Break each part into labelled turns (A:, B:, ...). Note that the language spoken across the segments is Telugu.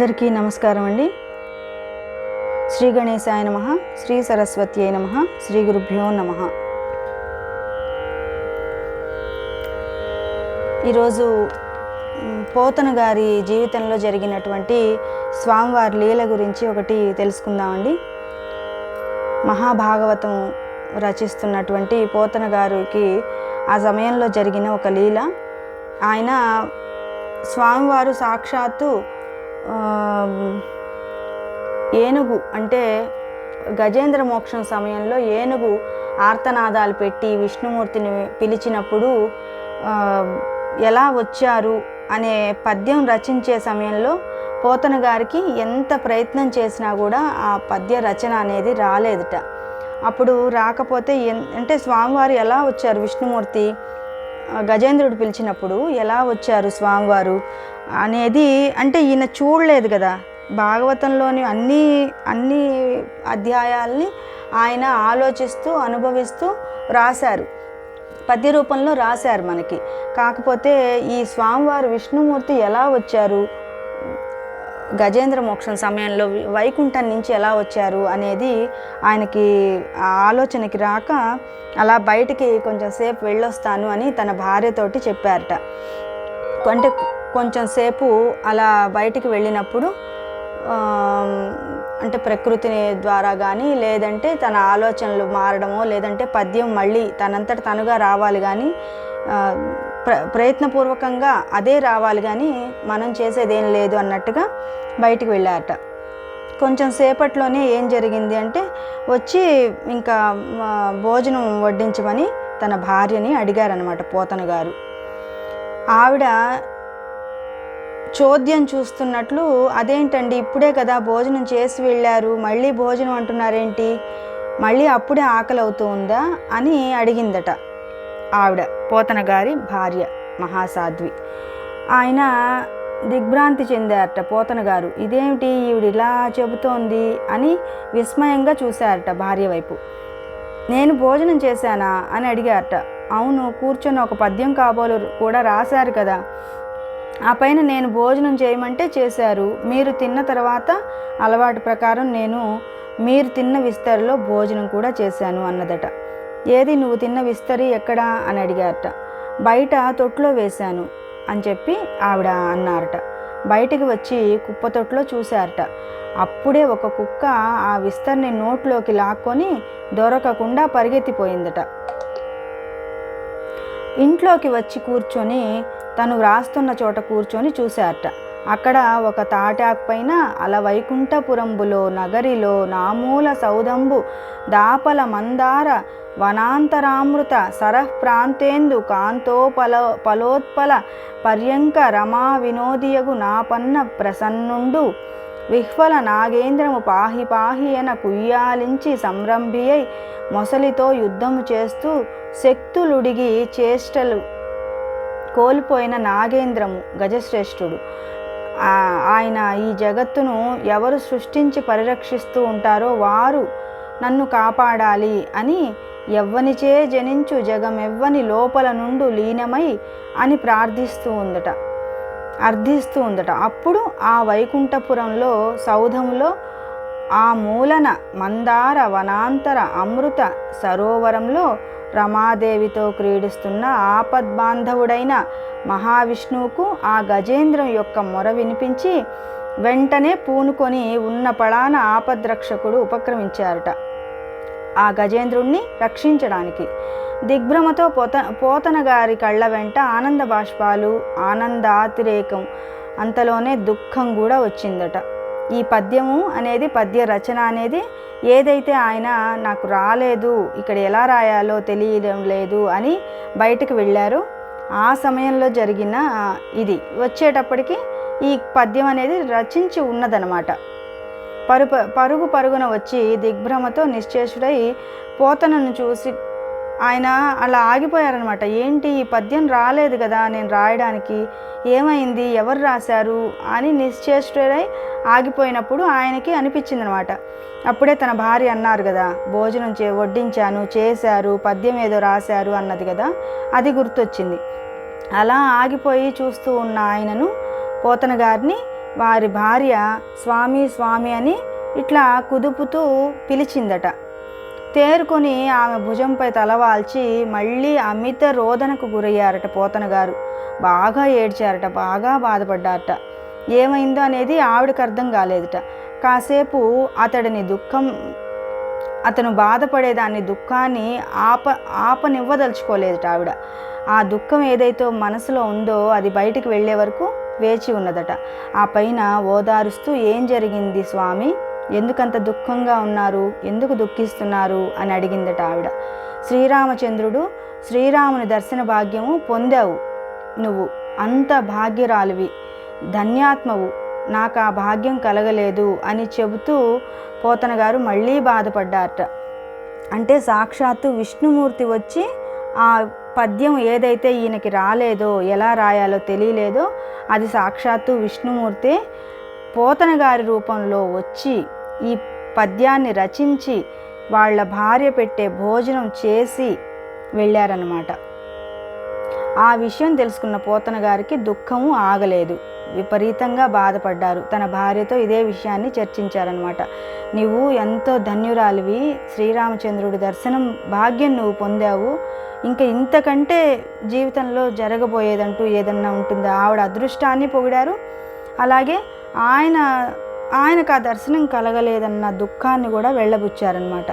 A: అందరికీ నమస్కారం అండి. శ్రీ గణేశాయ నమ శ్రీ సరస్వతి నమ శ్రీ గురుభ్యో నమ. ఈరోజు పోతన గారి జీవితంలో జరిగినటువంటి స్వామివారి లీల గురించి ఒకటి తెలుసుకుందామండి. మహాభాగవతం రచిస్తున్నటువంటి పోతన గారికి ఆ సమయంలో జరిగిన ఒక లీల. ఆయన స్వామివారు సాక్షాత్తు ఏనుగు అంటే గజేంద్ర మోక్షం సమయంలో ఏనుగు ఆర్తనాదాలు పెట్టి విష్ణుమూర్తిని పిలిచినప్పుడు ఎలా వచ్చారు అనే పద్యం రచించే సమయంలో పోతన గారికి ఎంత ప్రయత్నం చేసినా కూడా ఆ పద్య రచన అనేది రాలేదుట. అప్పుడు రాకపోతే ఎన్ అంటే స్వామివారు ఎలా వచ్చారు విష్ణుమూర్తి? గజేంద్రుడు పిలిచినప్పుడు ఎలా వచ్చారు స్వామివారు? అనేది అంటే ఈయన చూడలేదు కదా. భాగవతంలోని అన్ని అన్ని అధ్యాయాల్ని ఆయన ఆలోచిస్తూ అనుభవిస్తూ రాశారు. పద్య రూపంలో రాశారు మనకి. కాకపోతే ఈ స్వామివారు విష్ణుమూర్తి ఎలా వచ్చారు? గజేంద్ర మోక్షం సమయంలో వైకుంఠం నుంచి ఎలా వచ్చారు అనేది ఆయనకి ఆ ఆలోచనకి రాక అలా బయటికి కొంచెం సేపు వెళ్ళొస్తాను అని తన భార్యతోటి చెప్పారట. అంటే కొంచెం సేపు అలా బయటికి వెళ్ళినప్పుడు అంటే ప్రకృతిని ద్వారా కానీ లేదంటే తన ఆలోచనలు మారడమో లేదంటే పద్యం మళ్ళీ తనంతట తనుగా రావాలి కానీ ప్ర ప్రయత్నపూర్వకంగా అదే రావాలి కానీ మనం చేసేదేం లేదు అన్నట్టుగా బయటికి వెళ్ళారట. కొంచెం సేపట్లోనే ఏం జరిగింది అంటే వచ్చి ఇంకా భోజనం వడ్డించమని తన భార్యని అడిగారనమాట పోతన గారు. ఆవిడ చోద్యం చూస్తున్నట్లు అదేంటండి? ఇప్పుడే కదా భోజనం చేసి వెళ్ళారు. మళ్ళీ భోజనం అంటున్నారేంటి? మళ్ళీ అప్పుడే ఆకలి అవుతూ ఉందా అని అడిగిందట ఆవిడ పోతన గారి భార్య మహాసాధ్వి. ఆయన దిగ్భ్రాంతి చెందారట పోతన గారు ఇదేమిటి ఈవిడ ఇలా చెబుతోంది అని విస్మయంగా చూశారట భార్య వైపు. నేను భోజనం చేశానా అని అడిగారట. అవును కూర్చొని ఒక పద్యం కాబోలు కూడా రాశారు కదా. ఆ పైన నేను భోజనం చేయమంటే చేశారు. మీరు తిన్న తర్వాత అలవాటు ప్రకారం నేను మీరు తిన్న విస్తరిలో భోజనం కూడా చేశాను అన్నదట. ఏది నువ్వు తిన్న విస్తరి ఎక్కడా అని అడిగారట. బయట తొట్లో వేశాను అని చెప్పి ఆవిడ అన్నారట. బయటికి వచ్చి కుప్ప తొట్లో చూశారట. అప్పుడే ఒక కుక్క ఆ విస్తరిని నోట్లోకి లాక్కొని దొరకకుండా పరిగెత్తిపోయిందట. ఇంట్లోకి వచ్చి కూర్చొని తను వ్రాస్తున్న చోట కూర్చొని చూశారట. అక్కడ ఒక తాటాకు పైన అల వైకుంఠపురంబులో నగరిలో నామూల సౌదంబు దాపల మందార వనాంతరామృత సరః ప్రాంతేందు కాంతోపల పలోత్పల పర్యంక రమా వినోదియగు నాపన్న ప్రసన్నుండు. విహ్వల నాగేంద్రము పాహి పాహి అన కుయ్యాలించి సంరంభియై మొసలితో యుద్ధము చేస్తూ శక్తులుడిగి చేష్టలు కోల్పోయిన నాగేంద్రము గజశ్రేష్ఠుడు. ఆయన ఈ జగత్తును ఎవరు సృష్టించి పరిరక్షిస్తూ ఉంటారో వారు నన్ను కాపాడాలి అని ఎవ్వనిచే జనించు జగమెవ్వని లోపల నుండు లీనమై అని ప్రార్థిస్తూ ఉందట. అర్థిస్తూ ఉందట. అప్పుడు ఆ వైకుంఠపురంలో సౌధంలో ఆ మూలన మందార వనాంతర అమృత సరోవరంలో రమాదేవితో క్రీడిస్తున్న ఆపద్బాంధవుడైన మహావిష్ణువుకు ఆ గజేంద్రం యొక్క మొర వినిపించి వెంటనే పూనుకొని ఉన్న పళాన ఆపద్రక్షకుడు ఉపక్రమించారట. ఆ గజేంద్రుణ్ణి రక్షించడానికి దిగ్భ్రమతో పోత పోతన గారి కళ్ళ వెంట ఆనంద బాష్పాలు ఆనందాతిరేకం అంతలోనే దుఃఖం కూడా వచ్చిందట. ఈ పద్యము అనేది పద్య రచన అనేది ఏదైతే ఆయన నాకు రాలేదు ఇక్కడ ఎలా రాయాలో తెలియడం లేదు అని బయటకు వెళ్ళారు. ఆ సమయంలో జరిగిన ఇది వచ్చేటప్పటికి ఈ పద్యం అనేది రచించి ఉన్నదనమాట పరుపు పరుగు పరుగున వచ్చి దిగ్భ్రమతో నిశ్చేషుడై పోతనను చూసి ఆయన అలా ఆగిపోయారనమాట. ఏంటి ఈ పద్యం రాలేదు కదా నేను రాయడానికి? ఏమైంది? ఎవరు రాశారు? అని నిశ్చేష్టుడై ఆగిపోయినప్పుడు ఆయనకి అనిపించింది అనమాట అప్పుడే తన భార్య అన్నారు కదా భోజనం చే వడ్డించాను చేశారు పద్యం ఏదో రాశారు అన్నది కదా అది గుర్తొచ్చింది. అలా ఆగిపోయి చూస్తూ ఉన్న ఆయనను పోతన గారిని వారి భార్య స్వామి స్వామి అని ఇట్లా కుదుపుతూ పిలిచిందట. తేరుకొని ఆమె భుజంపై తలవాల్చి మళ్ళీ అమిత రోదనకు గురయ్యారట పోతన గారు. బాగా ఏడ్చారట బాగా బాధపడ్డారట. ఏమైందో అనేది ఆవిడకి అర్థం కాలేదట. కాసేపు అతడిని దుఃఖం అతను బాధపడేదాన్ని దుఃఖాన్ని ఆప ఆపనివ్వదలుచుకోలేదట ఆవిడ. ఆ దుఃఖం ఏదైతే మనసులో ఉందో అది బయటికి వెళ్ళే వరకు వేచి ఉన్నదట. ఆ పైన ఓదారుస్తూ ఏం జరిగింది స్వామి? ఎందుకంత దుఃఖంగా ఉన్నారు? ఎందుకు దుఃఖిస్తున్నారు? అని అడిగిందట ఆవిడ. శ్రీరామచంద్రుడు శ్రీరాముని దర్శన భాగ్యము పొందావు నువ్వు. అంత భాగ్యరాలివి. ధన్యాత్మవు. నాకు ఆ భాగ్యం కలగలేదు అని చెబుతూ పోతన గారు మళ్ళీ బాధపడ్డారట. అంటే సాక్షాత్తు విష్ణుమూర్తి వచ్చి ఆ పద్యం ఏదైతే ఈయనకి రాలేదో ఎలా రాయాలో తెలియలేదో అది సాక్షాత్తు విష్ణుమూర్తే పోతన గారి రూపంలో వచ్చి ఈ పద్యాన్ని రచించి వాళ్ళ భార్య పెట్టే భోజనం చేసి వెళ్ళారన్నమాట. ఆ విషయం తెలుసుకున్న పోతన గారికి దుఃఖము ఆగలేదు. విపరీతంగా బాధపడ్డారు. తన భార్యతో ఇదే విషయాన్ని చర్చించారనమాట నువ్వు ఎంతో ధన్యురాలివి. శ్రీరామచంద్రుడి దర్శనం భాగ్యం నువ్వు పొందావు. ఇంకా ఇంతకంటే జీవితంలో జరగబోయేదంటూ ఏదన్నా ఉంటుందా? ఆవిడ అదృష్టాన్ని పొగిడారు. అలాగే ఆయన ఆయనకు ఆ దర్శనం కలగలేదన్న దుఃఖాన్ని కూడా వెళ్ళబుచ్చారనమాట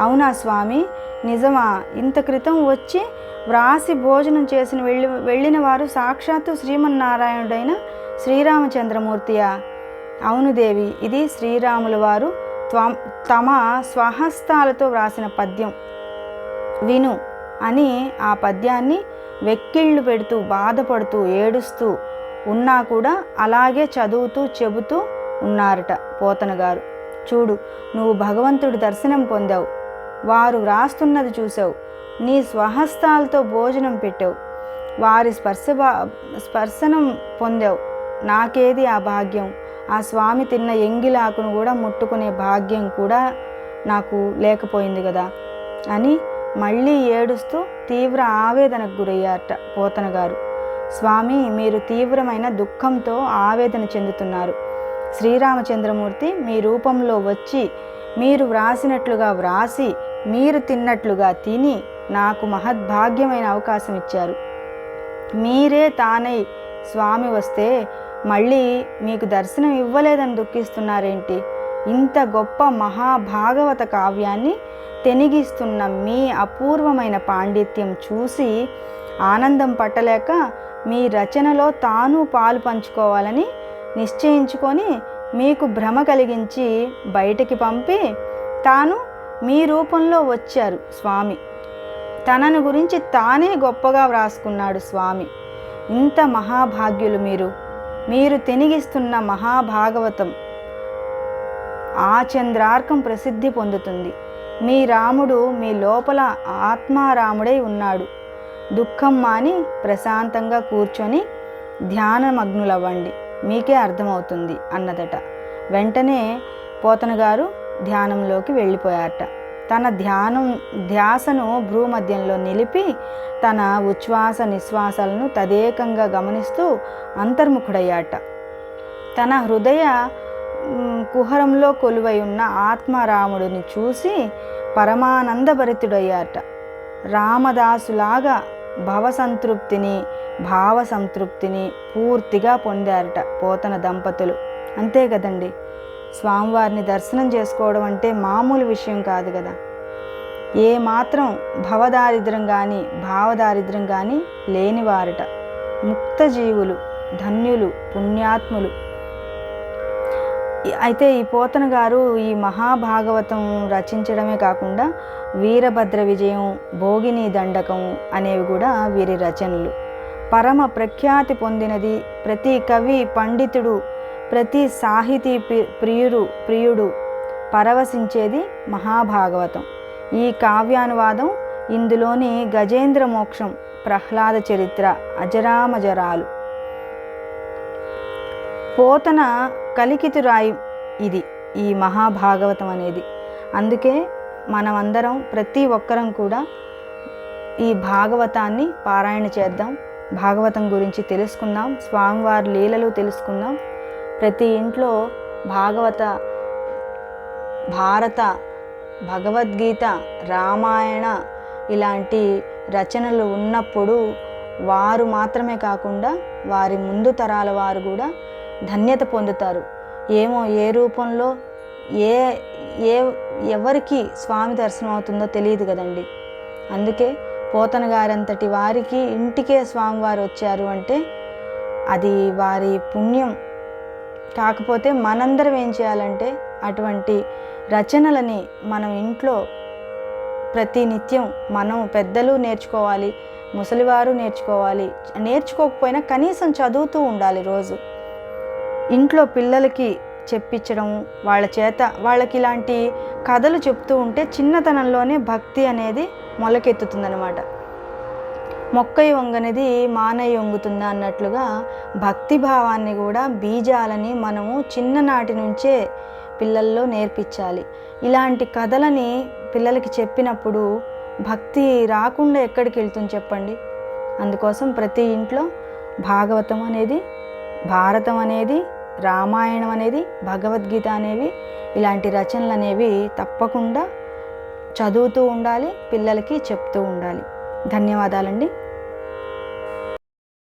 A: అవునా స్వామి? నిజమా? ఇంత క్రితం వచ్చి వ్రాసి భోజనం చేసిన వెళ్ళి వెళ్ళిన వారు సాక్షాత్తు శ్రీమన్నారాయణుడైన శ్రీరామచంద్రమూర్తియా? అవును దేవి ఇది శ్రీరాముల వారు త్వం తమ స్వహస్తాలతో వ్రాసిన పద్యం. విను అని ఆ పద్యాన్ని వెక్కిళ్ళు పెడుతూ బాధపడుతూ ఏడుస్తూ ఉన్నా కూడా అలాగే చదువుతూ చెబుతూ ఉన్నారట పోతన గారు. చూడు నువ్వు భగవంతుడి దర్శనం పొందావు. వారు వ్రాస్తున్నది చూసావు నీ స్వహస్తాలతో భోజనం పెట్టావు. వారి స్పర్శ స్పర్శనం పొందావు. నాకేది ఆ భాగ్యం? ఆ స్వామి తిన్న ఎంగిలాకును కూడా ముట్టుకునే భాగ్యం కూడా నాకు లేకపోయింది కదా? అని మళ్ళీ ఏడుస్తూ తీవ్ర ఆవేదనకు గురయ్యారట పోతన గారు. స్వామి మీరు తీవ్రమైన దుఃఖంతో ఆవేదన చెందుతున్నారు. శ్రీరామచంద్రమూర్తి మీ రూపంలో వచ్చి మీరు వ్రాసినట్లుగా వ్రాసి మీరు తిన్నట్లుగా తిని నాకు మహద్భాగ్యమైన అవకాశం ఇచ్చారు. మీరే తానై స్వామి వస్తే మళ్ళీ మీకు దర్శనం ఇవ్వలేదని దుఃఖిస్తున్నారేంటి? ఇంత గొప్ప మహాభాగవత కావ్యాన్ని తెనిగిస్తున్న మీ అపూర్వమైన పాండిత్యం చూసి ఆనందం పట్టలేక మీ రచనలో తాను పాలు పంచుకోవాలని నిశ్చయించుకొని మీకు భ్రమ కలిగించి బయటికి పంపి తాను మీ రూపంలో వచ్చారు స్వామి. తనను గురించి తానే గొప్పగా వ్రాసుకున్నాడు స్వామి. ఇంత మహాభాగ్యులు మీరు. మీరు తెనిగిస్తున్న మహాభాగవతం ఆ చంద్రార్కం ప్రసిద్ధి పొందుతుంది. మీ రాముడు మీ లోపల ఆత్మారాముడై ఉన్నాడు. దుఃఖం మాని ప్రశాంతంగా కూర్చొని ధ్యానమగ్నులవ్వండి. మీకే అర్థమవుతుంది అన్నదట. వెంటనే పోతనగారు ధ్యానంలోకి వెళ్ళిపోయారట. తన ధ్యానం ధ్యాసను భ్రూమధ్యంలో నిలిపి తన ఉచ్ఛ్వాస నిశ్వాసాలను తదేకంగా గమనిస్తూ అంతర్ముఖుడయ్యాట తన హృదయ కుహరంలో కొలువై ఉన్న ఆత్మారాముడిని చూసి పరమానందభరితుడయ్యాట రామదాసులాగా భవసంతృప్తిని భావ సంతృప్తిని పూర్తిగా పొందారట పోతన దంపతులు. అంతే కదండి? స్వామివారిని దర్శనం చేసుకోవడం అంటే మామూలు విషయం కాదు కదా? ఏ మాత్రం భవదారిద్రం కానీ భావదారిద్రం కానీ లేనివారట. ముక్త జీవులు ధన్యులు పుణ్యాత్ములు. అయితే ఈ పోతన గారు ఈ మహాభాగవతం రచించడమే కాకుండా వీరభద్ర విజయం భోగిని దండకం అనేవి కూడా వీరి రచనలు. పరమ ప్రఖ్యాతి పొందినది ప్రతి కవి పండితుడు ప్రతి సాహితీ ప్రి- ప్రియుడు ప్రియుడు పరవశించేది మహాభాగవతం. ఈ కావ్యానువాదం ఇందులోని గజేంద్ర మోక్షం ప్రహ్లాద చరిత్ర అజరామజరాలు. పోతన కలికితురాయి ఇది ఈ మహాభాగవతం అనేది. అందుకే మనమందరం ప్రతి ఒక్కరం కూడా ఈ భాగవతాన్ని పారాయణ చేద్దాం భాగవతం గురించి తెలుసుకుందాం స్వామివారి లీలలు తెలుసుకుందాం. ప్రతి ఇంట్లో భాగవత భారత భగవద్గీత రామాయణ ఇలాంటి రచనలు ఉన్నప్పుడు వారు మాత్రమే కాకుండా వారి ముందు తరాల వారు కూడా ధన్యత పొందుతారు. ఏమో ఏ రూపంలో ఏ ఏ ఎవరికి స్వామి దర్శనం అవుతుందో తెలియదు కదండి. అందుకే పోతన గారంతటి వారికి ఇంటికే స్వామివారు వచ్చారు అంటే అది వారి పుణ్యం. కాకపోతే మనందరం ఏం చేయాలంటే అటువంటి రచనలని మనం ఇంట్లో ప్రతి నిత్యం మనం పెద్దలు నేర్చుకోవాలి ముసలివారు నేర్చుకోవాలి నేర్చుకోకపోయినా కనీసం చదువుతూ ఉండాలి రోజు. ఇంట్లో పిల్లలకి చెప్పించడం వాళ్ళ చేత వాళ్ళకి ఇలాంటి కథలు చెప్తూ ఉంటే చిన్నతనంలోనే భక్తి అనేది మొలకెత్తుతుందనమాట మొక్కయి వంగనిది మానయ్య వంగుతుందా అన్నట్లుగా భక్తి భావాన్ని కూడా బీజాలని మనము చిన్ననాటి నుంచే పిల్లల్లో నేర్పించాలి. ఇలాంటి కథలని పిల్లలకి చెప్పినప్పుడు భక్తి రాకుండా ఎక్కడికి వెళ్తుంది చెప్పండి? అందుకోసం ప్రతి ఇంట్లో భాగవతం అనేది భారతం అనేది రామాయణం అనేది భగవద్గీత అనేవి ఇలాంటి రచనలు అనేవి తప్పకుండా చదువుతూ ఉండాలి పిల్లలకి చెప్తూ ఉండాలి. ధన్యవాదాలండి.